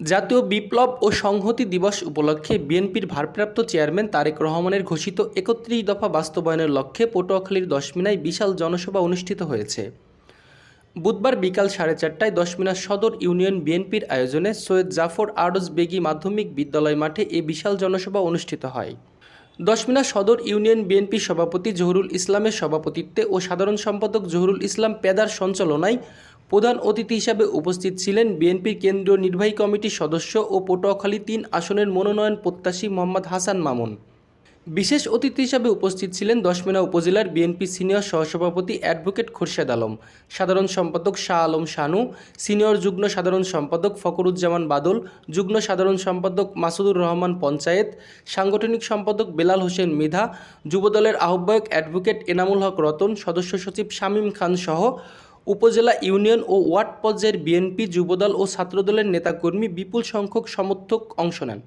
জাতীয় বিপ্লব ও সংহতি দিবস উপলক্ষে বিএনপির ভারপ্রাপ্ত চেয়ারম্যান তারেক রহমানের ঘোষিত একত্রিশ দফা বাস্তবায়নের লক্ষ্যে পটুয়াখালীর দশমিনায় বিশাল জনসভা অনুষ্ঠিত হয়েছে। বুধবার বিকাল সাড়ে চারটায় দশমিনা সদর ইউনিয়ন বিএনপির আয়োজনে সৈয়দ জাফর আরজ বেগি মাধ্যমিক বিদ্যালয় মাঠে এ বিশাল জনসভা অনুষ্ঠিত হয়। দশমিনা সদর ইউনিয়ন বিএনপি সভাপতি জহুরুল ইসলামের সভাপতিত্বে ও সাধারণ সম্পাদক জহুরুল ইসলাম পেদার সঞ্চালনায় প্রধান অতিথি হিসাবে উপস্থিত ছিলেন বিএনপির কেন্দ্রীয় নির্বাহী কমিটির সদস্য ও পটুয়াখালী তিন আসনের মনোনয়ন প্রত্যাশী মোহাম্মদ হাসান মামুন। বিশেষ অতিথি হিসাবে উপস্থিত ছিলেন দশমিনা উপজেলার বিএনপি সিনিয়র সহসভাপতি অ্যাডভোকেট খোরশেদ আলম, সাধারণ সম্পাদক শাহ আলম শানু, সিনিয়র যুগ্ম সাধারণ সম্পাদক ফকরুজ্জামান বাদল, যুগ্ম সাধারণ সম্পাদক মাসুদুর রহমান পঞ্চায়েত, সাংগঠনিক সম্পাদক বেলাল হোসেন মৃধা, যুবদলের আহ্বায়ক অ্যাডভোকেট এনামুল হক রতন, সদস্য সচিব শামীম খান সহ উপজেলা ইউনিয়ন ও ওয়ার্ড পর্যায়ের বিএনপি, যুবদল ও ছাত্রদলের নেতাকর্মী বিপুল সংখ্যক সমর্থক অংশ নেন।